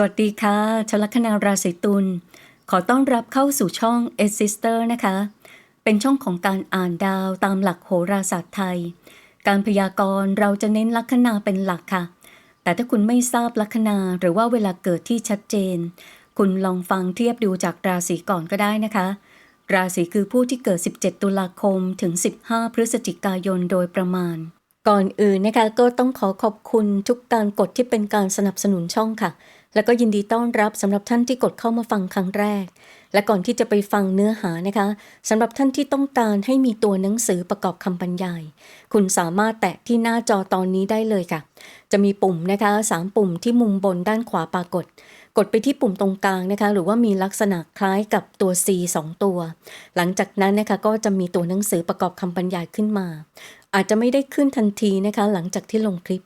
สวัสดีค่ะชลัคนาราศีตุล ขอต้อนรับเข้าสู่ช่อง e s i s t e r นะคะ เป็นช่องของการอ่านดาวตามหลักโหราศาสตร์ไทย การพยากรณ์เราจะเน้นลัคนาเป็นหลักค่ะ แต่ถ้าคุณไม่ทราบลัคนาหรือว่าเวลาเกิดที่ชัดเจน คุณลองฟังเทียบดูจากราศีก่อนก็ได้นะคะ ราศีคือผู้ที่เกิด 17 ตุลาคมถึง 15 พฤศจิกายนโดยประมาณ ก่อนอื่นนะคะก็ต้องขอขอบคุณทุกการกดที่เป็นการสนับสนุนช่องค่ะ แล้วก็ยินดีต้อนรับสำหรับท่านที่กดเข้ามาฟังครั้งแรก และก่อนที่จะไปฟังเนื้อหานะคะสำหรับท่านที่ต้องการให้มีตัวหนังสือประกอบคำบรรยาย คุณสามารถแตะที่หน้าจอตอนนี้ได้เลยค่ะ จะมีปุ่มนะคะสามปุ่มที่มุมบนด้านขวาปรากฏ กดไปที่ปุ่มตรงกลางนะคะ หรือว่ามีลักษณะคล้ายกับตัว C 2 ตัว หลังจากนั้นนะคะก็จะมีตัวหนังสือประกอบคำบรรยายขึ้นมา อาจจะไม่ได้ขึ้นทันทีนะคะ หลังจากที่ลงคลิป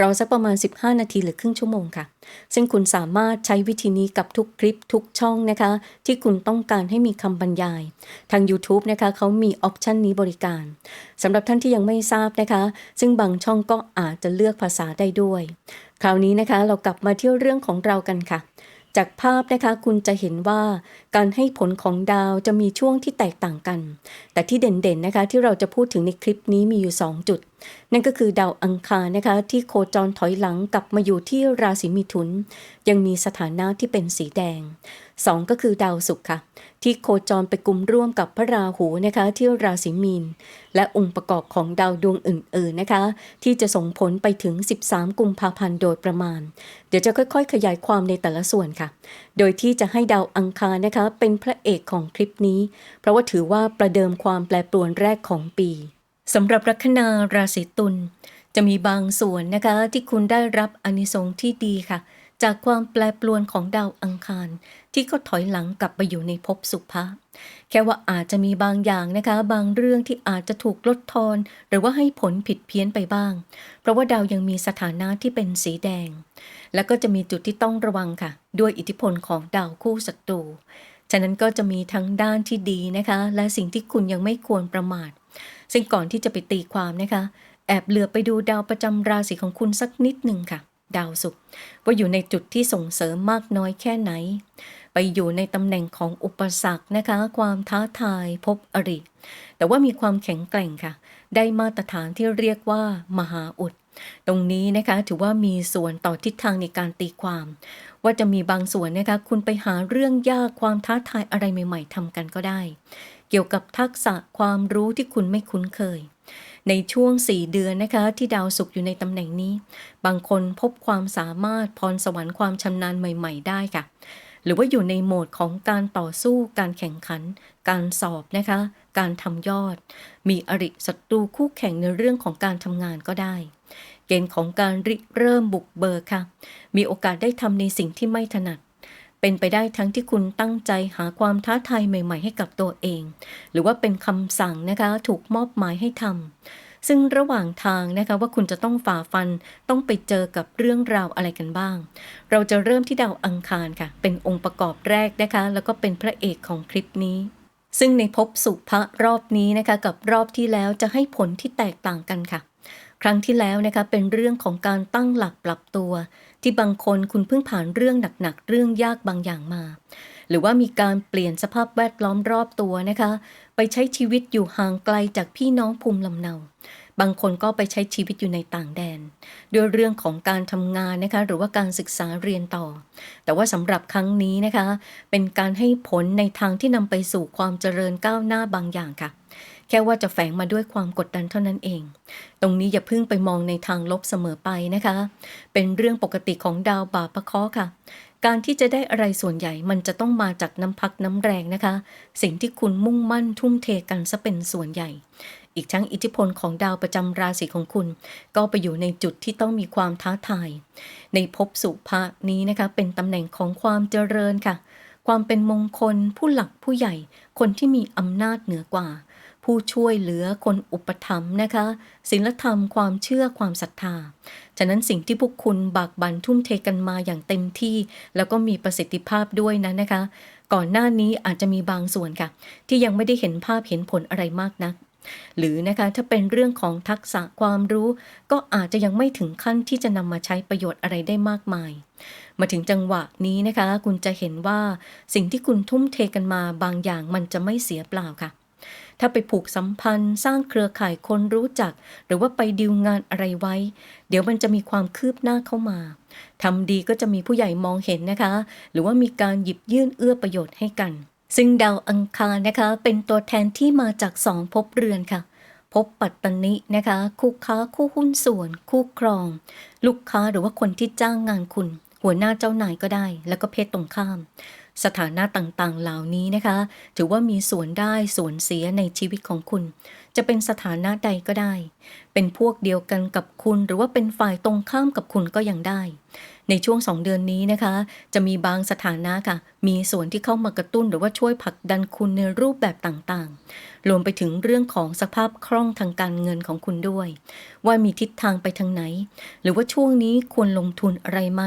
รอสักประมาณ 15 นาทีหรือครึ่งชั่วโมงค่ะ ซึ่งคุณสามารถใช้วิธีนี้กับทุกคลิปทุกช่องนะคะ ที่คุณต้องการให้มีคำบรรยาย ทาง YouTube นะคะเขามีออปชันนี้บริการสำหรับท่านที่ยังไม่ทราบนะคะ ซึ่งบางช่องก็อาจจะเลือกภาษาได้ด้วย คราวนี้นะคะเรากลับมาเที่ยวเรื่องของเรากันค่ะ จากภาพนะคะคุณจะเห็นว่าการให้ผลของดาวจะมีช่วงที่แตกต่างกัน แต่ที่เด่นๆนะคะที่เราจะพูดถึงในคลิปนี้มีอยู่ 2 จุด นั่นก็คือดาวอังคารนะคะที่โคจรถอยหลังกลับมาอยู่ที่ราศีมิถุน ยังมีสถานะที่เป็นสีแดง 2 ก็คือดาวศุกร์ค่ะ ที่โคจรไปกลุ่มร่วมกับพระราหูนะคะที่ราศีมีน และองค์ประกอบของดาวดวงอื่น ๆนะคะ ที่จะส่งผลไปถึง 13 กุมภาพันธ์โดยประมาณ เดี๋ยวจะค่อยๆ ขยายความในแต่ละส่วนค่ะ โดยที่จะให้ดาวอังคารนะคะเป็นพระเอกของคลิปนี้ เพราะว่าถือว่าประเดิมความแปรปรวนแรกของปีสำหรับลัคนาราศีตุลจะมีบางส่วนนะคะที่คุณได้รับอนิสงส์ที่ดีค่ะ จากความแปรปรวนของดาวอังคาร ที่ก็ถอยหลังกลับไปอยู่ในภพสุภะแค่ว่าอาจจะมีบางอย่างนะคะ บางเรื่องที่อาจจะถูกลดทอน หรือว่าให้ผลผิดเพี้ยนไปบ้าง เพราะว่าดาวยังมีสถานะที่เป็นสีแดง แล้วก็จะมีจุดที่ต้องระวังค่ะ ด้วยอิทธิพลของดาวคู่ศัตรูฉะนั้นก็จะมีทั้งด้านที่ดีนะคะ และสิ่งที่คุณยังไม่ควรประมาท ซึ่งก่อนที่จะไปตีความนะคะ แอบเหลือไปดูดาวประจำราศีของคุณสักนิดหนึ่งค่ะ ดาวศุกร์ว่าอยู่ในจุดที่ส่งเสริมมากน้อยแค่ไหน ไปอยู่ในตำแหน่งของอุปสรรคนะคะ ความท้าทายพบอริ แต่ว่ามีความแข็งแกร่งค่ะ ได้มาตรฐานที่เรียกว่า มหาอุด ตรงนี้นะคะถือว่ามีส่วนต่อทิศทางในการตีความ ว่าจะมีบางส่วนนะคะคุณไปหาเรื่องยากความท้าทายอะไรใหม่ ๆทำกันก็ได้ เกี่ยวกับทักษะความรู้ที่คุณไม่คุ้นเคย ในช่วง 4 เดือนนะคะที่ดาวศุกร์อยู่ในตำแหน่งนี้ บางคนพบความสามารถพรสวรรค์ความชำนาญใหม่ ๆ ได้ค่ะ หรือว่าอยู่ในโหมดของการต่อสู้การแข่งขัน การสอบนะคะ การทำยอด มีอริศัตรูคู่แข่งในเรื่องของการทำงานก็ได้เกณฑ์ของการริเริ่มบุกเบิกค่ะ มีโอกาสได้ทำในสิ่งที่ไม่ถนัด เป็นไปได้ทั้งที่คุณตั้งใจหาความท้าทายใหม่ ๆ ให้กับตัวเอง หรือว่าเป็นคำสั่งนะคะถูกมอบหมายให้ทำซึ่งระหว่างทางนะคะว่าคุณจะต้องฝ่าฟันต้องไปเจอกับเรื่องราวอะไรกันบ้าง เราจะเริ่มที่ดาวอังคารค่ะ เป็นองค์ประกอบแรกนะคะ แล้วก็เป็นพระเอกของคลิปนี้ซึ่งในภพสุภะรอบนี้นะคะกับรอบที่แล้วจะให้ผลที่แตกต่างกันค่ะ ครั้งที่แล้วนะคะเป็นเรื่องของการตั้งหลักปรับตัว ที่บางคนคุณเพิ่งผ่านเรื่องหนักๆเรื่องยากบางอย่างมา หรือว่ามีการเปลี่ยนสภาพแวดล้อมรอบตัวนะคะ ไปใช้ชีวิตอยู่ห่างไกลจากพี่น้องภูมิลำเนา บางคนก็ไปใช้ชีวิตอยู่ในต่างแดน ด้วยเรื่องของการทำงานนะคะ หรือว่าการศึกษาเรียนต่อ แต่ว่าสำหรับครั้งนี้นะคะ เป็นการให้ผลในทางที่นำไปสู่ความเจริญก้าวหน้าบางอย่างค่ะ แค่ว่าจะแฝงมาด้วยความกดดันเท่านั้นเอง ตรงนี้อย่าเพิ่งไปมองในทางลบเสมอไปนะคะ เป็นเรื่องปกติของดาวบาปะเคาะค่ะ การที่จะได้อะไรส่วนใหญ่มันจะต้องมาจากน้ำพักน้ำแรงนะคะ สิ่งที่คุณมุ่งมั่นทุ่มเทกันซะเป็นส่วนใหญ่ อีกทั้งอิทธิพลของดาวประจำราศีของคุณ ก็ไปอยู่ในจุดที่ต้องมีความท้าทาย ในภพสุภะนี้นะคะ เป็นตำแหน่งของความเจริญค่ะความเป็นมงคล ผู้หลักผู้ใหญ่ คนที่มีอำนาจเหนือกว่า ผู้ช่วยเหลือคนอุปถัมภ์นะคะศีลธรรมความเชื่อความศรัทธา ฉะนั้นสิ่งที่พวกคุณบากบั่นทุ่มเทกันมาอย่างเต็มที่ แล้วก็มีประสิทธิภาพด้วยนะนะคะ ก่อนหน้านี้อาจจะมีบางส่วนค่ะ ที่ยังไม่ได้เห็นภาพเห็นผลอะไรมากนักหรือนะคะถ้าเป็นเรื่องของทักษะความรู้ ก็อาจจะยังไม่ถึงขั้นที่จะนำมาใช้ประโยชน์อะไรได้มากมาย มาถึงจังหวะนี้นะคะ คุณจะเห็นว่าสิ่งที่คุณทุ่มเทกันมาบางอย่างมันจะไม่เสียเปล่าค่ะ ถ้าไปผูกสัมพันธ์ สร้างเครือข่ายคนรู้จัก หรือว่าไปดิวงานอะไรไว้ เดี๋ยวมันจะมีความคืบหน้าเข้ามาทำดีก็จะมีผู้ใหญ่มองเห็นนะคะ หรือว่ามีการหยิบยื่นเอื้อประโยชน์ให้กัน ซึ่งดาวอังคารนะคะ เป็นตัวแทนที่มาจากสองภพเรือนค่ะภพปัตตนินะคะ คู่ค้าคู่หุ้นส่วน คู่ครอง ลูกค้าหรือว่าคนที่จ้างงานคุณ หัวหน้าเจ้านายก็ได้ แล้วก็เพศตรงข้าม สถานะต่างๆ เหล่านี้นะคะ ถือว่ามีส่วนได้ส่วนเสียในชีวิตของคุณ จะเป็นสถานะใดก็ได้ เป็นพวกเดียวกันกับคุณ หรือว่าเป็นฝ่ายตรงข้ามกับคุณก็ยังได้ ในช่วงสองเดือนนี้นะคะ จะมีบางสถานะค่ะ มีส่วนที่เข้ามากระตุ้นหรือว่าช่วยผลักดันคุณในรูปแบบต่างๆ รวมไปถึงเรื่องของสภาพคล่องทางการเงินของคุณด้วย ว่ามีทิศทางไปทางไหน หรือว่าช่วงนี้ควรลงทุนอะไรไหม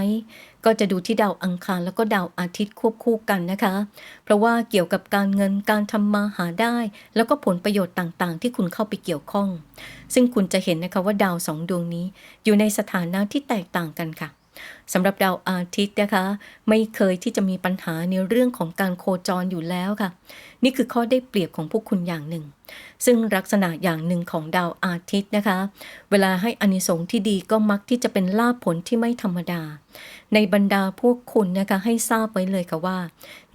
ก็จะดูที่ดาวอังคารแล้วก็ดาวอาทิตย์ควบคู่กันนะคะ เพราะว่าเกี่ยวกับการเงินการทำมาหาได้ แล้วก็ผลประโยชน์ต่างๆ ที่คุณเข้าไปเกี่ยวข้อง ซึ่งคุณจะเห็นนะคะว่าดาวสองดวงนี้ อยู่ในสถานะที่แตกต่างกันค่ะสำหรับดาวอาทิตย์นะคะ ไม่เคยที่จะมีปัญหาในเรื่องของการโคจรอยู่แล้วค่ะ นี่คือข้อได้เปรียบของพวกคุณอย่างหนึ่ง ซึ่งลักษณะอย่างหนึ่งของดาวอาทิตย์นะคะ เวลาให้อานิสงส์ที่ดีก็มักที่จะเป็นลาภผลที่ไม่ธรรมดา ในบรรดาพวกคุณนะคะให้ทราบไว้เลยค่ะว่า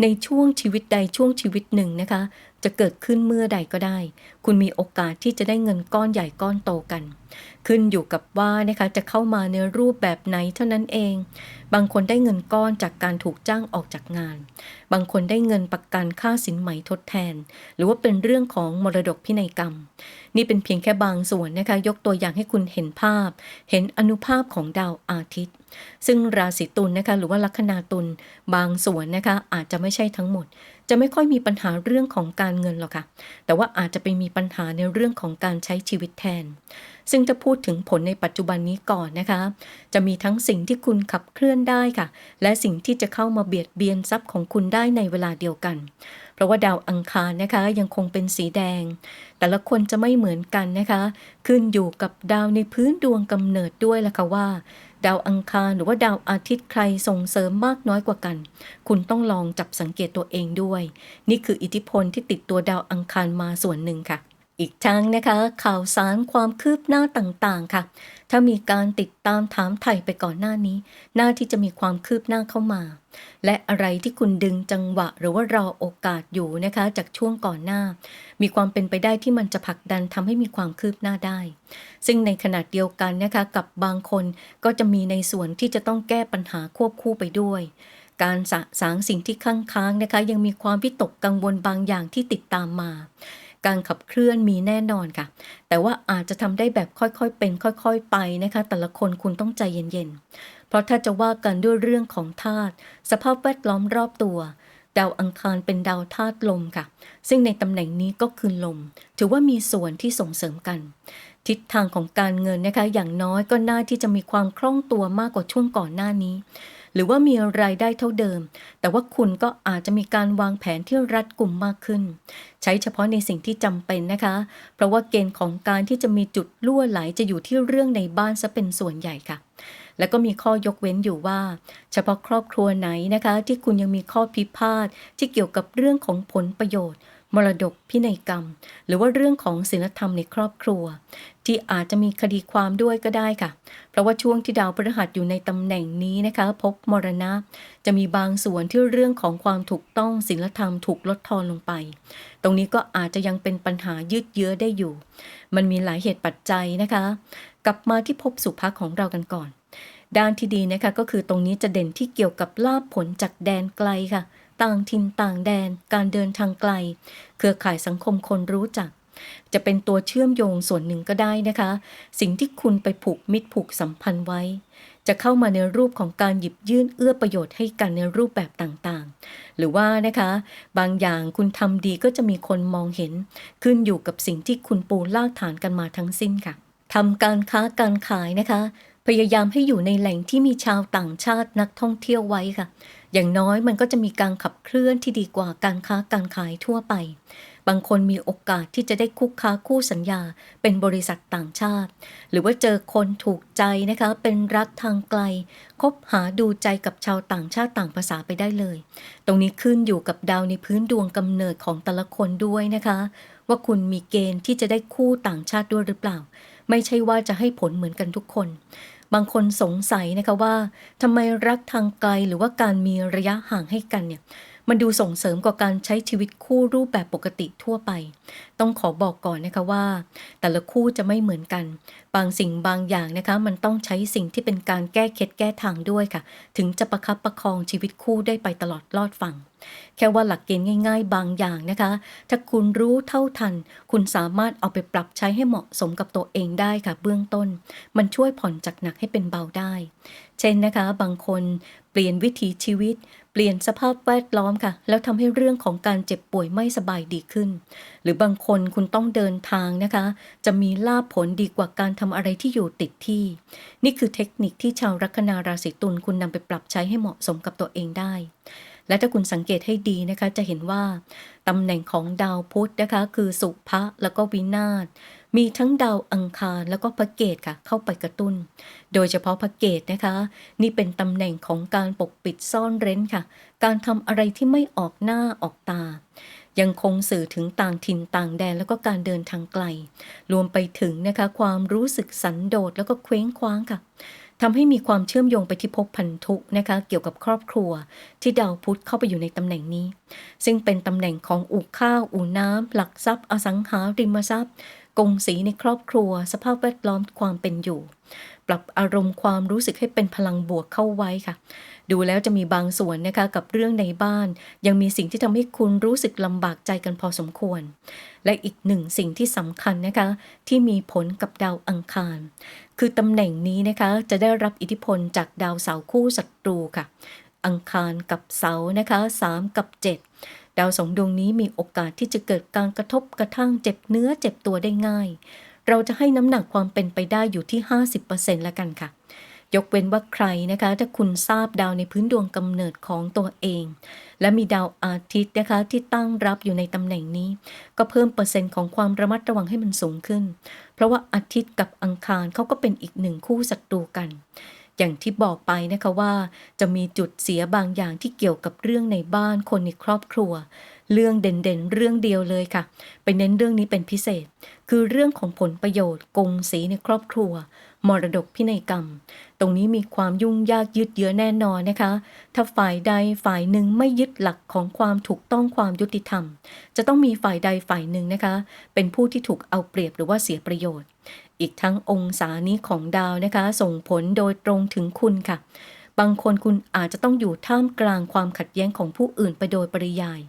ในช่วงชีวิตใดช่วงชีวิตหนึ่งนะคะ จะเกิดขึ้นเมื่อใดก็ได้ คุณมีโอกาสที่จะได้เงินก้อนใหญ่ก้อนโตกัน ขึ้นอยู่กับว่านะคะจะเข้ามาในรูปแบบไหนเท่านั้นเอง บางคนได้เงินก้อนจากการถูกจ้างออกจากงาน บางคนได้เงินประกันค่าสินไหมทดแทน หรือว่าเป็นเรื่องของมรดกพินัยกรรม นี่เป็นเพียงแค่บางส่วนนะคะยกตัวอย่างให้คุณเห็นภาพ เห็นอนุภาพของดาวอาทิตย์ ซึ่งราศีตุลนะคะหรือว่าลัคนาตุลบางส่วนนะคะอาจจะไม่ใช่ทั้งหมด จะไม่ค่อยมีปัญหาเรื่องของการเงินหรอกค่ะ แต่ว่าอาจจะไปมีปัญหาในเรื่องของการใช้ชีวิตแทน ซึ่งถ้าพูดถึงผลในปัจจุบันนี้ก่อนนะคะ จะมีทั้งสิ่งที่คุณขับเคลื่อนได้ค่ะ และสิ่งที่จะเข้ามาเบียดเบียนทรัพย์ของคุณได้ในเวลาเดียวกัน เพราะว่าดาวอังคารนะคะยังคงเป็นสีแดง แต่ละคนจะไม่เหมือนกันนะคะ ขึ้นอยู่กับดาวในพื้นดวงกำเนิดด้วยล่ะค่ะว่า ดาวอังคารหรือว่าดาวอาทิตย์ใครส่งเสริมมากน้อยกว่ากัน คุณต้องลองจับสังเกตตัวเองด้วย นี่คืออิทธิพลที่ติดตัวดาวอังคารมาส่วนหนึ่งค่ะ อีกทั้งนะคะ ข่าวสารความคืบหน้าต่างๆค่ะ ถ้ามีการติดตามถามไถ่ไปก่อนหน้านี้ หน่าที่จะมีความคืบหน้าเข้ามา และอะไรที่คุณดึงจังหวะหรือว่ารอโอกาสอยู่นะคะ จากช่วงก่อนหน้า มีความเป็นไปได้ที่มันจะผลักดันทำให้มีความคืบหน้าได้ ซึ่งในขณะเดียวกันนะคะกับบางคนก็จะมีในส่วนที่จะต้องแก้ปัญหาควบคู่ไปด้วยการสะสางสิ่งที่ค้างค้างนะคะ ยังมีความวิตกกังวลบางอย่างที่ติดตามมา การขับเคลื่อนมีแน่นอนค่ะ แต่ว่าอาจจะทำได้แบบค่อยๆเป็น ค่อยๆไปนะคะ แต่ละคนคุณต้องใจเย็นๆ เพราะถ้าจะว่ากันด้วยเรื่องของธาตุสภาพแวดล้อมรอบตัวดาวอังคารเป็นดาวธาตุลมค่ะ ซึ่งในตำแหน่งนี้ก็คือลม ถือว่ามีส่วนที่ส่งเสริมกัน ทิศทางของการเงินนะคะ อย่างน้อยก็น่าที่จะมีความคล่องตัวมากกว่าช่วงก่อนหน้านี้ รือว่ามีรายได้เท่าเดิม แต่ว่าคุณก็อาจจะมีการวางแผนที่รัดกุมมากขึ้น ใช้เฉพาะในสิ่งที่จำเป็นนะคะ เพราะว่าเกณฑ์ของการที่จะมีจุดล่วไหลจะอยู่ที่เรื่องในบ้านซะเป็นส่วนใหญ่ค่ะแล้วก็มีข้อยกเว้นอยู่ว่า เฉพาะครอบครัวไหนนะคะ ที่คุณยังมีข้อพิพาทที่เกี่ยวกับเรื่องของผลประโยชน์ มรดกพินัยกรรม หรือว่าเรื่องของศีลธรรมในครอบครัว ที่อาจจะมีคดีความด้วยก็ได้ค่ะ เพราะว่าช่วงที่ดาวพฤหัสอยู่ในตำแหน่งนี้นะคะ พบมรณะ จะมีบางส่วนที่เรื่องของความถูกต้องศีลธรรมถูกลดทอนลงไป ตรงนี้ก็อาจจะยังเป็นปัญหายืดเยื้อได้อยู่ มันมีหลายเหตุปัจจัยนะคะ กลับมาที่ภพสุภาของเรากันก่อนด้านที่ดีนะคะก็คือตรงนี้จะเด่นที่เกี่ยวกับลาภผลจากแดนไกลค่ะ ต่างถิ่นต่างแดน การเดินทางไกล เครือข่ายสังคมคนรู้จัก จะเป็นตัวเชื่อมโยงส่วนหนึ่งก็ได้นะคะ สิ่งที่คุณไปผูกมิตรผูกสัมพันธ์ไว้ จะเข้ามาในรูปของการหยิบยื่นเอื้อประโยชน์ให้กันในรูปแบบต่างๆ หรือว่านะคะ บางอย่างคุณทำดีก็จะมีคนมองเห็น ขึ้นอยู่กับสิ่งที่คุณปูลากฐานกันมาทั้งสิ้นค่ะทำการค้าการขายนะคะ พยายามให้อยู่ในแหล่งที่มีชาวต่างชาตินักท่องเที่ยวไว้ค่ะ อย่างน้อยมันก็จะมีการขับเคลื่อนที่ดีกว่าการค้าการขายทั่วไป บางคนมีโอกาสที่จะได้คุกค้าคู่สัญญา เป็นบริษัทต่างชาติ หรือว่าเจอคนถูกใจนะคะ เป็นรักทางไกล คบหาดูใจกับชาวต่างชาติต่างภาษาไปได้เลย ตรงนี้ขึ้นอยู่กับดาวในพื้นดวงกำเนิดของแต่ละคนด้วยนะคะ ว่าคุณมีเกณฑ์ที่จะได้คู่ต่างชาติด้วยหรือเปล่า ไม่ใช่ว่าจะให้ผลเหมือนกันทุกคน บางคนสงสัยนะคะว่าทำไมรักทางไกลหรือว่าการมีระยะห่างให้กันเนี่ยมันดูส่งเสริมกว่าการใช้ชีวิตคู่รูปแบบปกติทั่วไป ต้องขอบอกก่อนนะคะว่า แต่ละคู่จะไม่เหมือนกัน บางสิ่งบางอย่างนะคะ มันต้องใช้สิ่งที่เป็นการแก้เคล็ดแก้ทางด้วยค่ะ ถึงจะประคับประคองชีวิตคู่ได้ไปตลอดรอดฝั่ง แค่ว่าหลักเกณฑ์ง่าย ๆ บางอย่างนะคะ ถ้าคุณรู้เท่าทัน คุณสามารถเอาไปปรับใช้ให้เหมาะสมกับตัวเองได้ค่ะ เบื้องต้น มันช่วยผ่อนจากหนักให้เป็นเบาได้ เช่นนะคะ บางคนเปลี่ยนวิถีชีวิต เปลี่ยนสภาพแวดล้อมค่ะ แล้วทำให้เรื่องของการเจ็บป่วยไม่สบายดีขึ้น หรือบางคนคุณต้องเดินทางนะคะ จะมีลาภผลดีกว่าการทำอะไรที่อยู่ติดที่ นี่คือเทคนิคที่ชาวลัคนาราศีตุลคุณนำไปปรับใช้ให้เหมาะสมกับตัวเองได้ และถ้าคุณสังเกตให้ดีนะคะ จะเห็นว่าตำแหน่งของดาวพุธนะคะ คือสุภะแล้วก็วินาศมีทั้งดาวอังคารแล้วก็พระเกตค่ะ เข้าไปกระตุ้น โดยเฉพาะพระเกตนะคะ นี่เป็นตำแหน่งของการปกปิดซ่อนเร้นค่ะ การทำอะไรที่ไม่ออกหน้าออกตา ยังคงสื่อถึงต่างถิ่นต่างแดนแล้วก็การเดินทางไกล รวมไปถึงนะคะความรู้สึกสันโดษแล้วก็เคว้งคว้างค่ะ ทำให้มีความเชื่อมโยงไปที่ภพพันธุนะคะ เกี่ยวกับครอบครัว ที่ดาวพุธเข้าไปอยู่ในตำแหน่งนี้ ซึ่งเป็นตำแหน่งของอู่ข้าว อู่น้ำ หลักทรัพย์ อสังหาริมทรัพย์ กงสีในครอบครัว สภาพแวดล้อมความเป็นอยู่ ปรับอารมณ์ความรู้สึกให้เป็นพลังบวกเข้าไว้ค่ะ ดูแล้วจะมีบางส่วนนะคะกับเรื่องในบ้าน ยังมีสิ่งที่ทำให้คุณรู้สึกลำบากใจกันพอสมควร และอีกหนึ่งสิ่งที่สำคัญนะคะ ที่มีผลกับดาวอังคาร คือตำแหน่งนี้นะคะจะได้รับอิทธิพลจากดาวเสาคู่ศัตรูค่ะ อังคารกับเสานะคะ3กับ 7 ดาวสองดวงนี้มีโอกาสที่จะเกิดการกระทบกระทั่งเจ็บเนื้อเจ็บตัวได้ง่าย เราจะให้น้ำหนักความเป็นไปได้อยู่ที่ 50%ละกันค่ะ ยกเว้นว่าใครนะคะ ถ้าคุณทราบดาวในพื้นดวงกำเนิดของตัวเอง และมีดาวอาทิตย์นะคะที่ตั้งรับอยู่ในตำแหน่งนี้ ก็เพิ่มเปอร์เซ็นต์ของความระมัดระวังให้มันสูงขึ้น เพราะว่าอาทิตย์กับอังคารเขาก็เป็นอีกหนึ่งคู่ศัตรูกันอย่างที่บอกไปนะคะว่า จะมีจุดเสียบางอย่างที่เกี่ยวกับเรื่องในบ้านคนในครอบครัว เรื่องเด่นๆ เรื่องเดียวเลยค่ะ ไปเน้นเรื่องนี้เป็นพิเศษ คือเรื่องของผลประโยชน์กงสีในครอบครัว มรดกพินัยกรรม ตรงนี้มีความยุ่งยากยืดเยื้อแน่นอนนะคะ ถ้าฝ่ายใดฝ่ายหนึ่งไม่ยึดหลักของความถูกต้องความยุติธรรม จะต้องมีฝ่ายใดฝ่ายหนึ่งนะคะ เป็นผู้ที่ถูกเอาเปรียบหรือว่าเสียประโยชน์ อีกทั้งองศานี้ของดาวนะคะ ส่งผลโดยตรงถึงคุณค่ะ บางคนคุณอาจจะต้องอยู่ท่ามกลางความขัดแย้งของผู้อื่นไปโดยปริยาย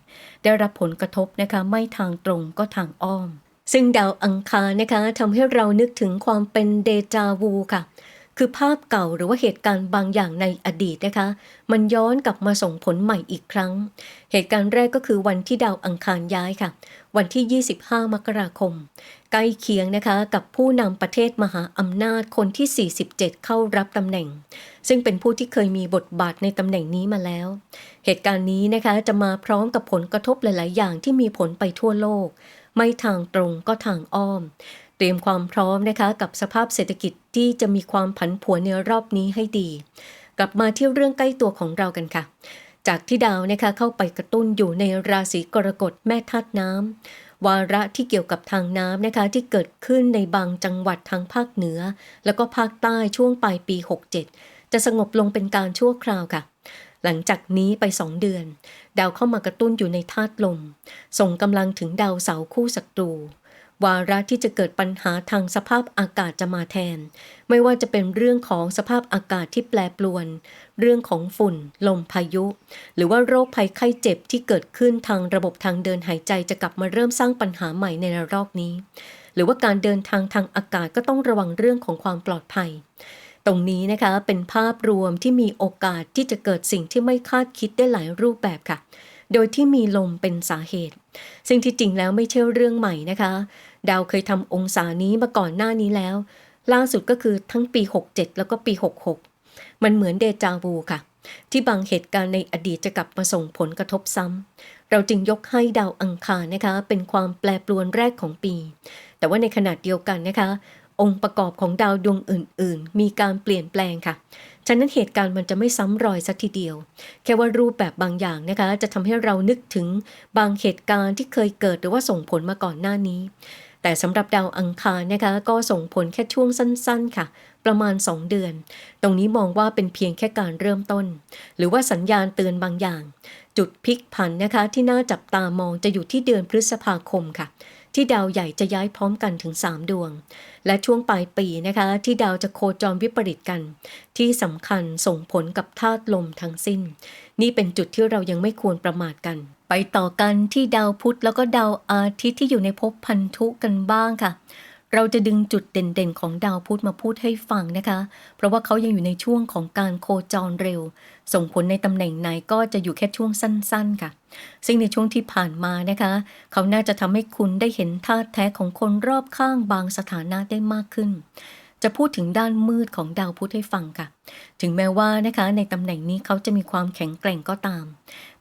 ได้รับผลกระทบนะคะไม่ทางตรงก็ทางอ้อม ซึ่งดาวอังคารนะคะทำให้เรานึกถึงความเป็นเดจาวูค่ะ คือภาพเก่าหรือว่าเหตุการณ์บางอย่างในอดีตนะคะ มันย้อนกลับมาส่งผลใหม่อีกครั้ง เหตุการณ์แรกก็คือวันที่ดาวอังคารย้ายค่ะ วันที่ 25 มกราคม ใกล้เคียงนะคะกับผู้นำประเทศมหาอำนาจคนที่ 47 เข้ารับตำแหน่ง ซึ่งเป็นผู้ที่เคยมีบทบาทในตำแหน่งนี้มาแล้ว เหตุการณ์นี้นะคะจะมาพร้อมกับผลกระทบหลาย ๆ อย่างที่มีผลไปทั่วโลก ไม่ทางตรงก็ทางอ้อม เตรียมความพร้อมนะคะกับสภาพเศรษฐกิจที่จะมีความผันผวนในรอบนี้ให้ดี กลับมาที่เรื่องใกล้ตัวของเรากันค่ะ จากที่ดาวนะคะเข้าไปกระตุ้นอยู่ในราศีกรกฎแม่ธาตุน้ำวาระที่เกี่ยวกับทางน้ำนะคะที่เกิดขึ้นในบางจังหวัดทางภาคเหนือ แล้วก็ภาคใต้ช่วงปลายปี 67 จะสงบลงเป็นการชั่วคราวค่ะหลังจากนี้ไป2เดือน ดาวเข้ามากระตุ้นอยู่ในธาตุลม ส่งกำลังถึงดาวเสาคู่ศัตรู วาระที่จะเกิดปัญหาทางสภาพอากาศจะมาแทน ไม่ว่าจะเป็นเรื่องของสภาพอากาศที่แปรปรวน เรื่องของฝุ่น ลมพายุ หรือว่าโรคภัยไข้เจ็บที่เกิดขึ้นทางระบบทางเดินหายใจจะกลับมาเริ่มสร้างปัญหาใหม่ในระลอกนี้ หรือว่าการเดินทางทางอากาศก็ต้องระวังเรื่องของความปลอดภัย ตรงนี้นะคะเป็นภาพรวมที่มีโอกาสที่จะเกิดสิ่งที่ไม่คาดคิดได้หลายรูปแบบค่ะโดยที่มีลมเป็นสาเหตุ ซึ่งที่จริงแล้วไม่ใช่เรื่องใหม่นะคะ ดาวเคยทำองศานี้มาก่อนหน้านี้แล้ว ล่าสุดก็คือทั้งปี 67 แล้วก็ปี 66 มันเหมือนเดจาวูค่ะ ที่บางเหตุการณ์ในอดีตจะกลับมาส่งผลกระทบซ้ำ เราจึงยกให้ดาวอังคารนะคะ เป็นความแปรปรวนแรกของปี แต่ว่าในขณะเดียวกันนะคะ องค์ประกอบของดาวดวงอื่น ๆ มีการเปลี่ยนแปลงค่ะฉะนั้นเหตุการณ์มันจะไม่ซ้ำรอยสักทีเดียว แค่ว่ารูปแบบบางอย่างนะคะ จะทำให้เรานึกถึงบางเหตุการณ์ที่เคยเกิดหรือว่าส่งผลมาก่อนหน้านี้ แต่สำหรับดาวอังคารนะคะก็ส่งผลแค่ช่วงสั้น ๆ ค่ะ ประมาณ 2 เดือน ตรงนี้มองว่าเป็นเพียงแค่การเริ่มต้น หรือว่าสัญญาณเตือนบางอย่าง จุดพลิกผันนะคะที่น่าจับตามองจะอยู่ที่เดือนพฤษภาคมค่ะที่ดาวใหญ่จะย้ายพร้อมกันถึง 3 ดวง และช่วงปลายปีนะคะ ที่ดาวจะโคจรวิปริตกัน ที่สำคัญส่งผลกับธาตุลมทั้งสิ้น นี่เป็นจุดที่เรายังไม่ควรประมาทกัน ไปต่อกันที่ดาวพุธแล้วก็ดาวอาทิตย์ที่อยู่ในภพพันธุกันบ้างค่ะ เราจะดึงจุดเด่นๆ ของดาวพุธมาพูดให้ฟังนะคะ เพราะว่าเขายังอยู่ในช่วงของการโคจรเร็ว ส่งผลในตำแหน่งไหนก็จะอยู่แค่ช่วงสั้นๆ ค่ะ ซึ่งในช่วงที่ผ่านมานะคะ เขาน่าจะทำให้คุณได้เห็นท่าแท้ของคนรอบข้างบางสถานะได้มากขึ้น จะพูดถึงด้านมืดของดาวพุธให้ฟังค่ะ ถึงแม้ว่านะคะในตำแหน่งนี้เขาจะมีความแข็งแกร่งก็ตาม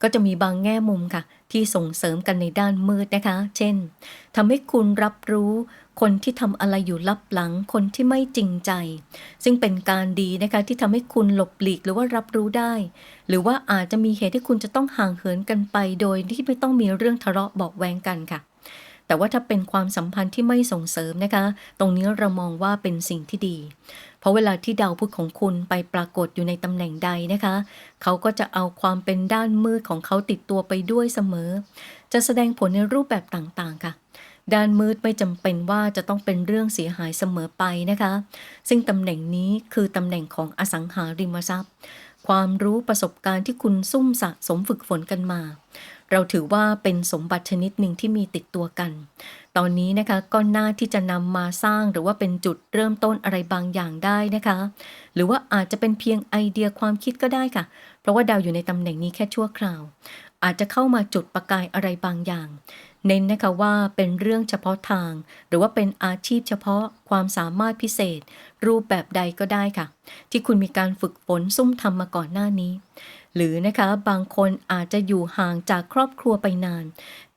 ก็จะมีบางแง่มุมค่ะ ที่ส่งเสริมกันในด้านมืดนะคะ เช่นทำให้คุณรับรู้คนที่ทำอะไรอยู่ลับหลัง คนที่ไม่จริงใจ ซึ่งเป็นการดีนะคะที่ทำให้คุณหลบหลีกหรือว่ารับรู้ได้ หรือว่าอาจจะมีเหตุที่คุณจะต้องห่างเหินกันไป โดยที่ไม่ต้องมีเรื่องทะเลาะเบาแวงกันค่ะ แต่ว่าถ้าเป็นความสัมพันธ์ที่ไม่ส่งเสริมนะคะ ตรงนี้เรามองว่าเป็นสิ่งที่ดี เพราะเวลาที่ดาวพุธของคุณไปปรากฏอยู่ในตำแหน่งใดนะคะ เขาก็จะเอาความเป็นด้านมืดของเขาติดตัวไปด้วยเสมอ จะแสดงผลในรูปแบบต่างๆค่ะด้านมืดไม่จำเป็นว่าจะต้องเป็นเรื่องเสียหายเสมอไปนะคะ ซึ่งตำแหน่งนี้คือตำแหน่งของอสังหาริมทรัพย์ ความรู้ประสบการณ์ที่คุณซุ่มสะสมฝึกฝนกันมา เราถือว่าเป็นสมบัติชนิดหนึ่งที่มีติดตัวกัน ตอนนี้นะคะก็น่าที่จะนำมาสร้างหรือว่าเป็นจุดเริ่มต้นอะไรบางอย่างได้นะคะ หรือว่าอาจจะเป็นเพียงไอเดียความคิดก็ได้ค่ะ เพราะว่าดาวอยู่ในตำแหน่งนี้แค่ชั่วคราว อาจจะเข้ามาจุดประกายอะไรบางอย่าง เน้นนะคะว่าเป็นเรื่องเฉพาะทาง หรือว่าเป็นอาชีพเฉพาะความสามารถพิเศษ รูปแบบใดก็ได้ค่ะ ที่คุณมีการฝึกฝนซุ่มทำมาก่อนหน้านี้ หรือนะคะบางคนอาจจะอยู่ห่างจากครอบครัวไปนาน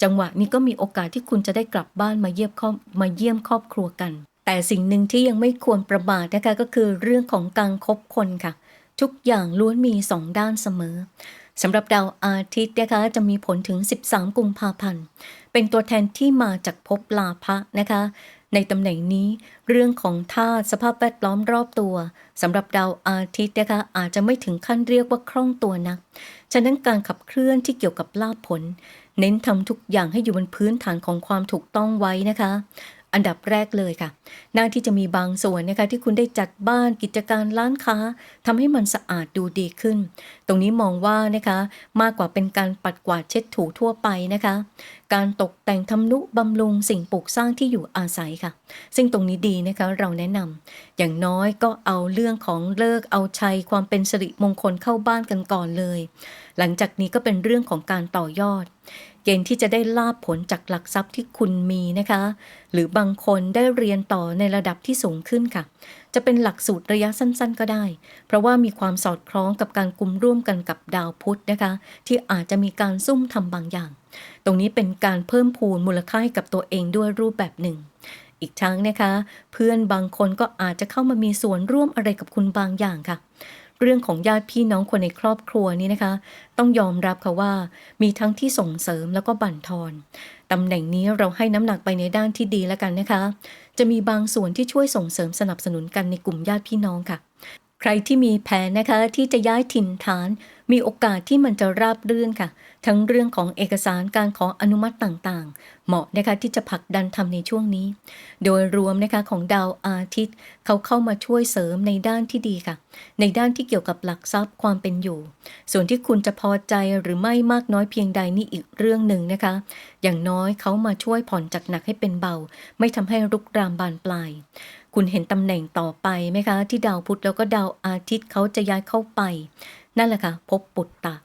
จังหวะนี้ก็มีโอกาสที่คุณจะได้กลับบ้านมาเยี่ยมครอบมาเยี่ยมครอบครัวกัน แต่สิ่งหนึ่งที่ยังไม่ควรประมาทนะคะก็คือเรื่องของการคบคนค่ะ ทุกอย่างล้วนมีสองด้านเสมอสำหรับดาวอาทิตย์นะคะจะมีผลถึง 13 กุมภาพันธ์ เป็นตัวแทนที่มาจากภพลาภะนะคะ ในตำแหน่งนี้เรื่องของธาตุสภาพแวดล้อมรอบตัวสำหรับดาวอาทิตย์นะคะอาจจะไม่ถึงขั้นเรียกว่าคล่องตัวนัก ฉะนั้นการขับเคลื่อนที่เกี่ยวกับลาภผล เน้นทำทุกอย่างให้อยู่บนพื้นฐานของความถูกต้องไว้นะคะ อันดับแรกเลยค่ะ หน้าที่จะมีบางส่วนนะคะที่คุณได้จัดบ้านกิจการร้านค้าทำให้มันสะอาดดูดีขึ้น ตรงนี้มองว่านะคะมากกว่าเป็นการปัดกวาดเช็ดถูทั่วไปนะคะ การตกแต่งทำนุบำรุงสิ่งปลูกสร้างที่อยู่อาศัยค่ะ ซึ่งตรงนี้ดีนะคะเราแนะนำอย่างน้อยก็เอาเรื่องของเลิกเอาชัยความเป็นสิริมงคลเข้าบ้านกันก่อนเลย หลังจากนี้ก็เป็นเรื่องของการต่อยอด เกณฑ์ที่จะได้ลาบผลจากหลักทรัพย์ที่คุณมีนะคะ หรือบางคนได้เรียนต่อในระดับที่สูงขึ้นค่ะ จะเป็นหลักสูตรระยะสั้นๆ ก็ได้ เพราะว่ามีความสอดคล้องกับการกลุ่มร่วมกันกับดาวพุธนะคะ ที่อาจจะมีการซุ่มทำบางอย่าง ตรงนี้เป็นการเพิ่มพูนมูลค่าให้กับตัวเองด้วยรูปแบบหนึ่งอีกทั้งนะคะ เพื่อนบางคนก็อาจจะเข้ามามีส่วนร่วมอะไรกับคุณบางอย่างค่ะ เรื่องของญาติพี่น้องคนในครอบครัวนี่นะคะ ต้องยอมรับค่ะว่า มีทั้งที่ส่งเสริมแล้วก็บั่นทอนตำแหน่งนี้เราให้น้ำหนักไปในด้านที่ดีแล้วกันนะคะ จะมีบางส่วนที่ช่วยส่งเสริมสนับสนุนกันในกลุ่มญาติพี่น้องค่ะ ใครที่มีแผนนะคะที่จะย้ายถิ่นฐาน มีโอกาสที่มันจะราบรื่นค่ะ ทั้งเรื่องของเอกสารการขออนุมัติต่างๆ เหมาะนะคะที่จะผลักดันทำในช่วงนี้ โดยรวมนะคะของดาวอาทิตย์ เขาเข้ามาช่วยเสริมในด้านที่ดีค่ะ ในด้านที่เกี่ยวกับหลักทรัพย์ความเป็นอยู่ ส่วนที่คุณจะพอใจหรือไม่มากน้อยเพียงใดนี่อีกเรื่องหนึ่งนะคะ อย่างน้อยเขามาช่วยผ่อนจากหนักให้เป็นเบา ไม่ทำให้รุกรามบานปลาย คุณเห็นตำแหน่งต่อไปไหมคะ ที่ดาวพุธแล้วก็ดาวอาทิตย์เขาจะย้ายเข้าไป นั่นแหละค่ะพบปุตตะ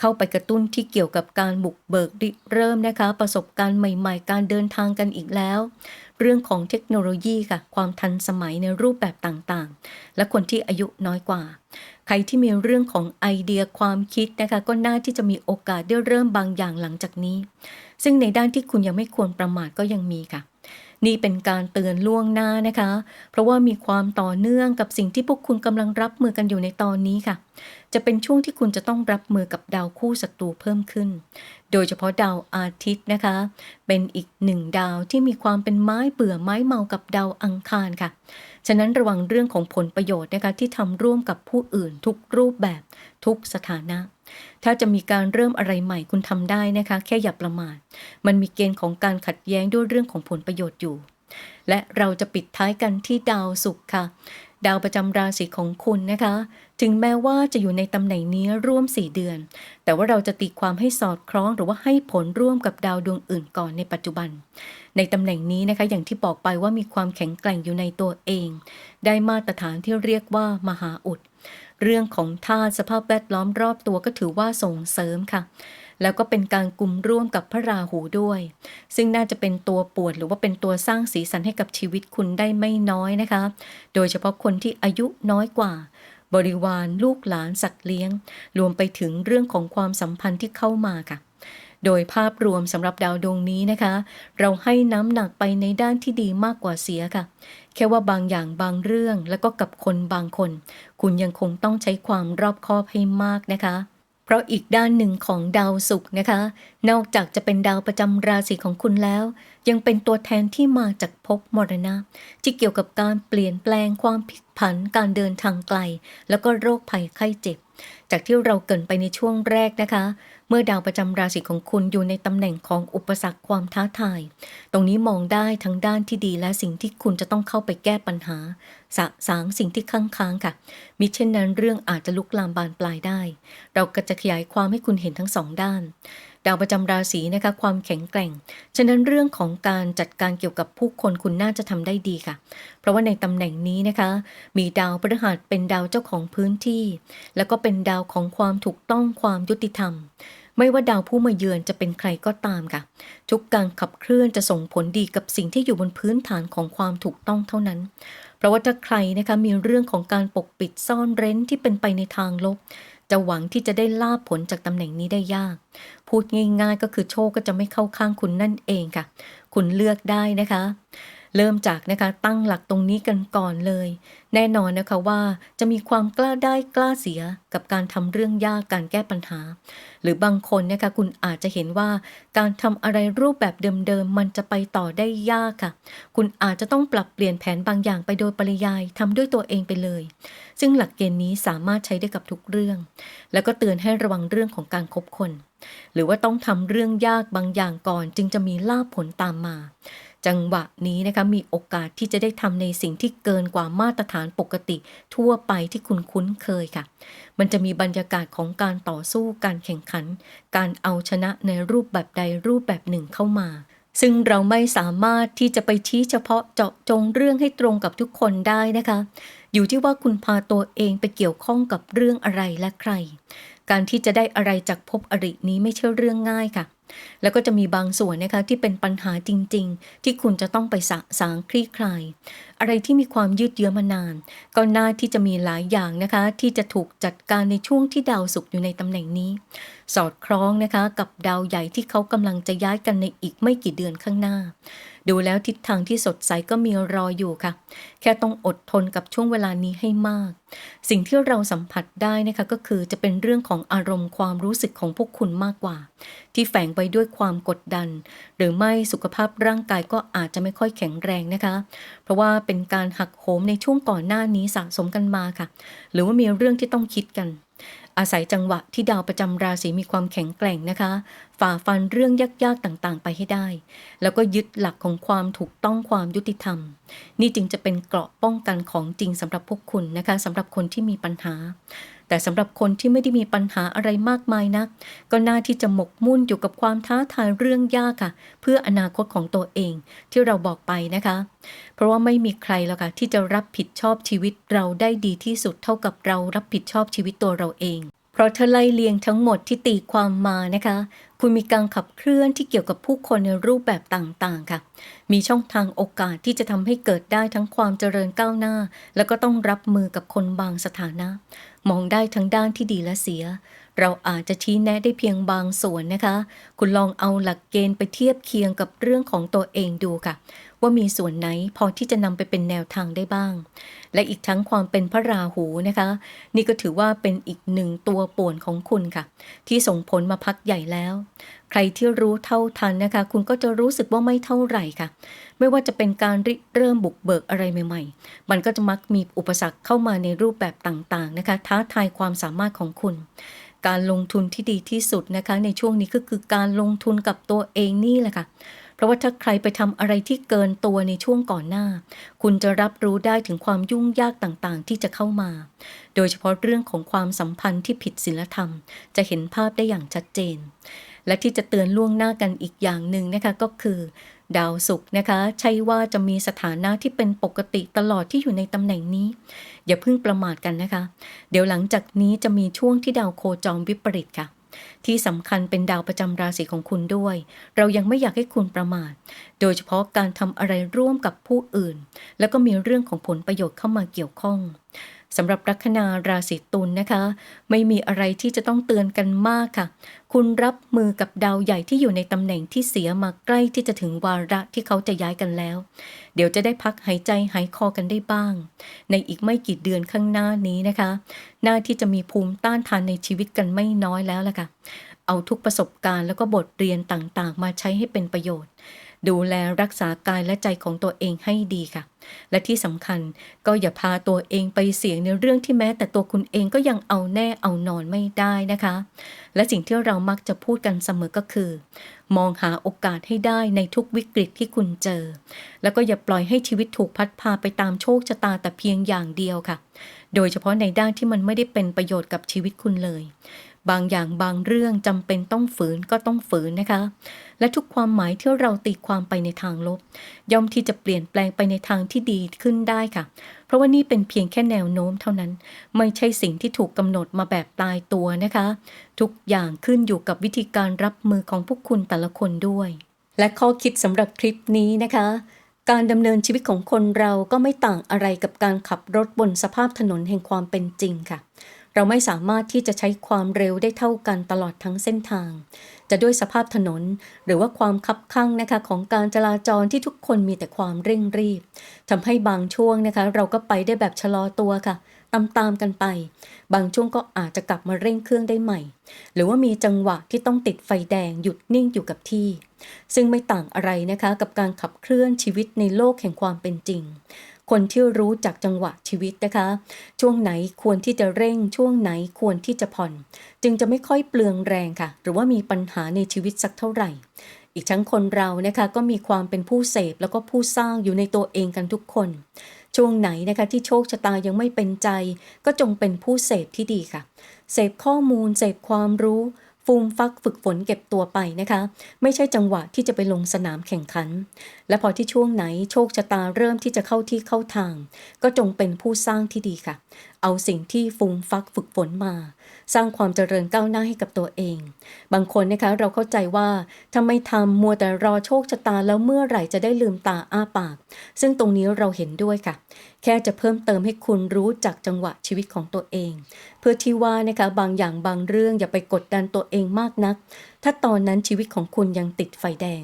เข้าไปกระตุ้นที่เกี่ยวกับการบุกเบิกเริ่มนะคะ ประสบการณ์ใหม่ ๆ การเดินทางกันอีกแล้ว เรื่องของเทคโนโลยีค่ะ ความทันสมัยในรูปแบบต่างๆ และคนที่อายุน้อยกว่า ใครที่มีเรื่องของไอเดียความคิดนะคะ ก็น่าที่จะมีโอกาสได้เริ่มบางอย่างหลังจากนี้ ซึ่งในด้านที่คุณยังไม่ควรประมาทก็ยังมีค่ะ นี่เป็นการเตือนล่วงหน้านะคะ เพราะว่ามีความต่อเนื่องกับสิ่งที่พวกคุณกำลังรับมือกันอยู่ในตอนนี้ค่ะ จะเป็นช่วงที่คุณจะต้องรับมือกับดาวคู่ศัตรูเพิ่มขึ้น โดยเฉพาะดาวอาทิตย์นะคะ เป็นอีกหนึ่งดาวที่มีความเป็นไม้เบื่อไม้เมากับดาวอังคารค่ะ ฉะนั้นระวังเรื่องของผลประโยชน์นะคะที่ทำร่วมกับผู้อื่นทุกรูปแบบ ทุกสถานะ ถ้าจะมีการเริ่มอะไรใหม่คุณทำได้นะคะ แค่อย่าประมาท มันมีเกณฑ์ของการขัดแย้งด้วยเรื่องของผลประโยชน์อยู่ และเราจะปิดท้ายกันที่ดาวศุกร์ค่ะ ดาวประจำราศีของคุณนะคะ ถึงแม้ว่าจะอยู่ในตำแหน่งนี้ร่วม 4 เดือน แต่ว่าเราจะตีความให้สอดคล้องหรือว่าให้ผลร่วมกับดาวดวงอื่นก่อนในปัจจุบันในตำแหน่งนี้นะคะอย่างที่บอกไปว่ามีความแข็งแกร่งอยู่ในตัวเอง ได้มาตรฐานที่เรียกว่ามหาอุด เรื่องของธาตุสภาพแวดล้อมรอบตัวก็ถือว่าส่งเสริมค่ะ แล้วก็เป็นการกลุ่มร่วมกับพระราหูด้วย ซึ่งน่าจะเป็นตัวปวดหรือว่าเป็นตัวสร้างสีสันให้กับชีวิตคุณได้ไม่น้อยนะคะ โดยเฉพาะคนที่อายุน้อยกว่าบริวารลูกหลานสัตว์เลี้ยง รวมไปถึงเรื่องของความสัมพันธ์ที่เข้ามาค่ะ โดยภาพรวมสำหรับดาวดวงนี้นะคะ เราให้น้ำหนักไปในด้านที่ดีมากกว่าเสียค่ะ แค่ว่าบางอย่างบางเรื่องแล้วก็กับคนบางคน คุณยังคงต้องใช้ความรอบคอบให้มากนะคะเพราะอีกด้านหนึ่งของดาวศุกร์นะคะ นอกจากจะเป็นดาวประจำราศีของคุณแล้ว ยังเป็นตัวแทนที่มาจากภพมรณะ ที่เกี่ยวกับการเปลี่ยนแปลงความพลิกผันการเดินทางไกล แล้วก็โรคภัยไข้เจ็บ จากที่เราเกินไปในช่วงแรกนะคะ เมื่อดาวประจำราศีของคุณอยู่ในตำแหน่งของอุปสรรคความท้าทาย ตรงนี้มองได้ทั้งด้านที่ดีและสิ่งที่คุณจะต้องเข้าไปแก้ปัญหา สะสางสิ่งที่ค้างค้างๆค่ะ มิเช่นนั้นเรื่องอาจจะลุกลามบานปลายได้ เราก็จะขยายความให้คุณเห็นทั้งสองด้าน ดาวประจำราศีนะคะความแข็งแกร่ง ฉะนั้นเรื่องของการจัดการเกี่ยวกับผู้คนคุณน่าจะทำได้ดีค่ะ เพราะว่าในตำแหน่งนี้นะคะ มีดาวพฤหัสเป็นดาวเจ้าของพื้นที่ แล้วก็เป็นดาวของความถูกต้องความยุติธรรมไม่ว่าดาวผู้มาเยือนจะเป็นใครก็ตามค่ะ ทุกการขับเคลื่อนจะส่งผลดีกับสิ่งที่อยู่บนพื้นฐานของความถูกต้องเท่านั้น เพราะว่าถ้าใครนะคะมีเรื่องของการปกปิดซ่อนเร้นที่เป็นไปในทางลบ จะหวังที่จะได้ลาบผลจากตำแหน่งนี้ได้ยาก พูดง่ายๆก็คือโชคก็จะไม่เข้าข้างคุณนั่นเองค่ะ คุณเลือกได้นะคะ เริ่มจากนะคะตั้งหลักตรงนี้กันก่อนเลย แน่นอนนะคะว่าจะมีความกล้าได้กล้าเสียกับการทำเรื่องยากการแก้ปัญหา หรือบางคนนะคะคุณอาจจะเห็นว่าการทำอะไรรูปแบบเดิมๆมันจะไปต่อได้ยากค่ะ คุณอาจจะต้องปรับเปลี่ยนแผนบางอย่างไปโดยปริยายทำด้วยตัวเองไปเลย ซึ่งหลักเกณฑ์นี้สามารถใช้ได้กับทุกเรื่อง แล้วก็เตือนให้ระวังเรื่องของการคบคนหรือว่าต้องทำเรื่องยากบางอย่างก่อนจึงจะมีลาภผลตามมา จังหวะนี้นะคะมีโอกาสที่จะได้ทำในสิ่งที่เกินกว่ามาตรฐานปกติ ทั่วไปที่คุณคุ้นเคยค่ะ มันจะมีบรรยากาศของการต่อสู้การแข่งขัน การเอาชนะในรูปแบบใดรูปแบบหนึ่งเข้ามา ซึ่งเราไม่สามารถที่จะไปชี้เฉพาะเจาะจงเรื่องให้ตรงกับทุกคนได้นะคะ อยู่ที่ว่าคุณพาตัวเองไปเกี่ยวข้องกับเรื่องอะไรและใคร การที่จะได้อะไรจากภพอรินี้ไม่ใช่เรื่องง่ายค่ะ แล้วก็จะมีบางส่วนนะคะที่เป็นปัญหาจริง ๆ ที่คุณจะต้องไปสะสางคลี่คลาย อะไรที่มีความยืดเยื้อมานาน ก็น่าที่จะมีหลายอย่างนะคะ ที่จะถูกจัดการในช่วงที่ดาวศุกร์อยู่ในตำแหน่งนี้ สอดคล้องนะคะกับดาวใหญ่ที่เขากำลังจะย้ายกันในอีกไม่กี่เดือนข้างหน้า ดูแล้วทิศทางที่สดใสก็มีรออยู่ค่ะ แค่ต้องอดทนกับช่วงเวลานี้ให้มาก สิ่งที่เราสัมผัสได้นะคะก็คือจะเป็นเรื่องของอารมณ์ความรู้สึกของพวกคุณมากกว่า ที่แฝงไปด้วยความกดดัน หรือไม่สุขภาพร่างกายก็อาจจะไม่ค่อยแข็งแรงนะคะ เพราะว่าเป็นการหักโหมในช่วงก่อนหน้านี้สะสมกันมาค่ะ หรือว่ามีเรื่องที่ต้องคิดกัน อาศัยจังหวะที่ดาวประจำราศีมีความแข็งแกร่งนะคะ ฝ่าฟันเรื่องยากๆต่างๆ ไปให้ได้ แล้วก็ยึดหลักของความถูกต้องความยุติธรรม นี่จึงจะเป็นเกราะป้องกันของจริงสำหรับพวกคุณนะคะสำหรับคนที่มีปัญหา แต่สำหรับคนที่ไม่ได้มีปัญหาอะไรมากมายนัก ก็น่าที่จะหมกมุ่นอยู่กับความท้าทายเรื่องยากค่ะ เพื่ออนาคตของตัวเองที่เราบอกไปนะคะ เพราะว่าไม่มีใครแล้วค่ะที่จะรับผิดชอบชีวิตเราได้ดีที่สุดเท่ากับเรารับผิดชอบชีวิตตัวเราเอง ราะถ้าไล่เลียงทั้งหมดที่ตีความมานะคะ คุณมีการขับเคลื่อนที่เกี่ยวกับผู้คนในรูปแบบต่างๆ ค่ะ มีช่องทางโอกาสที่จะทำให้เกิดได้ทั้งความเจริญก้าวหน้า แล้วก็ต้องรับมือกับคนบางสถานะ มองได้ทั้งด้านที่ดีและเสีย เราอาจจะชี้แนะได้เพียงบางส่วนนะคะ คุณลองเอาหลักเกณฑ์ไปเทียบเคียงกับเรื่องของตัวเองดูค่ะ ว่ามีส่วนไหนพอที่จะนำไปเป็นแนวทางได้บ้าง และอีกทั้งความเป็นพระราหูนะคะ นี่ก็ถือว่าเป็นอีกหนึ่งตัวป่วนของคุณค่ะ ที่ส่งผลมาพักใหญ่แล้ว ใครที่รู้เท่าทันนะคะ คุณก็จะรู้สึกว่าไม่เท่าไหร่ค่ะ ไม่ว่าจะเป็นการริเริ่มบุกเบิกอะไรใหม่ๆ มันก็จะมักมีอุปสรรคเข้ามาในรูปแบบต่างๆนะคะ ท้าทายความสามารถของคุณการลงทุนที่ดีที่สุดนะคะ ในช่วงนี้ก็คือการลงทุนกับตัวเองนี่แหละค่ะ เพราะว่าถ้าใครไปทำอะไรที่เกินตัวในช่วงก่อนหน้า คุณจะรับรู้ได้ถึงความยุ่งยากต่างๆ ที่จะเข้ามา โดยเฉพาะเรื่องของความสัมพันธ์ที่ผิดศีลธรรม จะเห็นภาพได้อย่างชัดเจน และที่จะเตือนล่วงหน้ากันอีกอย่างหนึ่งนะคะก็คือ ดาวศุกร์นะคะ ใช่ว่าจะมีสถานะที่เป็นปกติตลอดที่อยู่ในตำแหน่งนี้ อย่าเพิ่งประมาทกันนะคะ เดี๋ยวหลังจากนี้จะมีช่วงที่ดาวโคจรวิปริตค่ะ ที่สำคัญเป็นดาวประจำราศีของคุณด้วย เรายังไม่อยากให้คุณประมาท โดยเฉพาะการทำอะไรร่วมกับผู้อื่น แล้วก็มีเรื่องของผลประโยชน์เข้ามาเกี่ยวข้อง สำหรับลัคนาราศีตุลนะคะ ไม่มีอะไรที่จะต้องเตือนกันมากค่ะ คุณรับมือกับดาวใหญ่ที่อยู่ในตำแหน่งที่เสียมาใกล้ที่จะถึงวาระที่เขาจะย้ายกันแล้ว เดี๋ยวจะได้พักหายใจหายคอกันได้บ้าง ในอีกไม่กี่เดือนข้างหน้านี้นะคะ หน้าที่จะมีภูมิต้านทานในชีวิตกันไม่น้อยแล้วล่ะค่ะ เอาทุกประสบการณ์แล้วก็บทเรียนต่างๆ มาใช้ให้เป็นประโยชน์ ดูแลรักษากายและใจของตัวเองให้ดีค่ะ และที่สำคัญก็อย่าพาตัวเองไปเสี่ยงในเรื่องที่แม้แต่ตัวคุณเองก็ยังเอาแน่เอานอนไม่ได้นะคะ และสิ่งที่เรามักจะพูดกันเสมอก็คือ มองหาโอกาสให้ได้ในทุกวิกฤตที่คุณเจอ แล้วก็อย่าปล่อยให้ชีวิตถูกพัดพาไปตามโชคชะตาแต่เพียงอย่างเดียวค่ะ โดยเฉพาะในด้านที่มันไม่ได้เป็นประโยชน์กับชีวิตคุณเลย บางอย่างบางเรื่องจำเป็นต้องฝืนก็ต้องฝืนนะคะ และทุกความหมายที่เราตีความไปในทางลบ ย่อมที่จะเปลี่ยนแปลงไปในทางที่ดีขึ้นได้ค่ะ เพราะว่านี่เป็นเพียงแค่แนวโน้มเท่านั้น ไม่ใช่สิ่งที่ถูกกำหนดมาแบบตายตัวนะคะ ทุกอย่างขึ้นอยู่กับวิธีการรับมือของพวกคุณแต่ละคนด้วย และข้อคิดสำหรับคลิปนี้นะคะการดำเนินชีวิตของคนเราก็ไม่ต่างอะไรกับการขับรถบนสภาพถนนแห่งความเป็นจริงค่ะ เราไม่สามารถที่จะใช้ความเร็วได้เท่ากันตลอดทั้งเส้นทาง จะด้วยสภาพถนนหรือว่าความคับข้างนะคะของการจราจรที่ทุกคนมีแต่ความเร่งรีบทำให้บางช่วงนะคะ เราก็ไปได้แบบชะลอตัวค่ะตามๆกันไป บางช่วงก็อาจจะกลับมาเร่งเครื่องได้ใหม่ หรือว่ามีจังหวะที่ต้องติดไฟแดงหยุดนิ่งอยู่กับที่ ซึ่งไม่ต่างอะไรนะคะกับการขับเคลื่อนชีวิตในโลกแห่งความเป็นจริง คนที่รู้จักจังหวะชีวิตนะคะ ช่วงไหนควรที่จะเร่งช่วงไหนควรที่จะผ่อน จึงจะไม่ค่อยเปลืองแรงค่ะ หรือว่ามีปัญหาในชีวิตสักเท่าไหร่ อีกทั้งคนเรานะคะก็มีความเป็นผู้เสพแล้วก็ผู้สร้างอยู่ในตัวเองกันทุกคน ช่วงไหนนะคะที่โชคชะตายังไม่เป็นใจ ก็จงเป็นผู้เสพที่ดีค่ะ เสพข้อมูลเสพความรู้ ฟูมฟักฝึกฝนเก็บตัวไปนะคะ ไม่ใช่จังหวะที่จะไปลงสนามแข่งขัน และพอที่ช่วงไหนโชคชะตาเริ่มที่จะเข้าที่เข้าทาง ก็จงเป็นผู้สร้างที่ดีค่ะ เอาสิ่งที่ฟูมฟักฝึกฝนมา สร้างความเจริญก้าวหน้าให้กับตัวเอง บางคนนะคะเราเข้าใจว่าทำไมทำมัวแต่รอโชคชะตาแล้วเมื่อไหร่จะได้ลืมตาอ้าปาก ซึ่งตรงนี้เราเห็นด้วยค่ะ แค่จะเพิ่มเติมให้คุณรู้จักจังหวะชีวิตของตัวเอง เพื่อที่ว่านะคะบางอย่างบางเรื่องอย่าไปกดดันตัวเองมากนัก ถ้าตอนนั้นชีวิตของคุณยังติดไฟแดง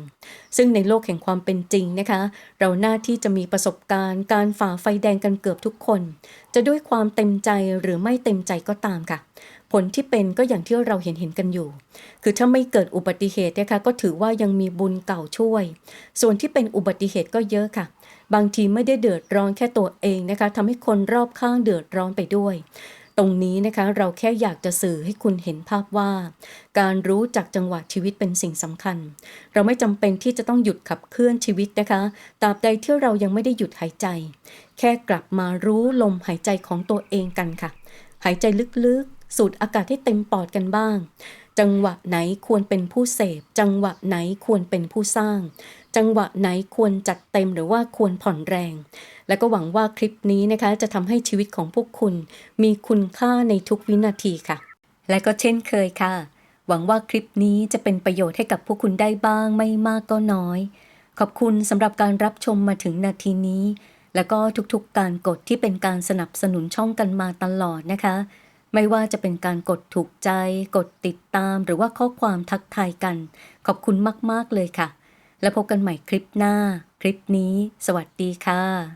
ซึ่งในโลกแห่งความเป็นจริงนะคะ เราหน้าที่จะมีประสบการณ์ การฝ่าไฟแดงกันเกือบทุกคน จะด้วยความเต็มใจหรือไม่เต็มใจก็ตามค่ะ ผลที่เป็นก็อย่างที่เราเห็นเห็นกันอยู่ คือถ้าไม่เกิดอุบัติเหตุนะคะก็ถือว่ายังมีบุญเก่าช่วย ส่วนที่เป็นอุบัติเหตุก็เยอะค่ะ บางทีไม่ได้เดือดร้อนแค่ตัวเองนะคะทำให้คนรอบข้างเดือดร้อนไปด้วย ตรงนี้นะคะเราแค่อยากจะสื่อให้คุณเห็นภาพว่า การรู้จักจังหวะชีวิตเป็นสิ่งสำคัญ เราไม่จำเป็นที่จะต้องหยุดขับเคลื่อนชีวิตนะคะตราบใดที่เรายังไม่ได้หยุดหายใจ แค่กลับมารู้ลมหายใจของตัวเองกันค่ะ หายใจลึกๆ สูดอากาศให้เต็มปอดกันบ้าง จังหวะไหนควรเป็นผู้เสพ จังหวะไหนควรเป็นผู้สร้าง จังหวะไหนควรจัดเต็มหรือว่าควรผ่อนแรง และก็หวังว่าคลิปนี้นะคะ จะทำให้ชีวิตของพวกคุณ มีคุณค่าในทุกวินาทีค่ะ และก็เช่นเคยค่ะ หวังว่าคลิปนี้จะเป็นประโยชน์ให้กับผู้คุณได้บ้างไม่มากก็น้อย ขอบคุณสำหรับการรับชมมาถึงนาทีนี้แล้วก็ทุกๆการกดที่เป็นการสนับสนุนช่องกันมาตลอดนะคะ ไม่ว่าจะเป็นการกดถูกใจ กดติดตาม หรือว่าข้อความทักทายกัน ขอบคุณมาก ๆ เลยค่ะ แล้วพบกันใหม่คลิปหน้า คลิปนี้ สวัสดีค่ะ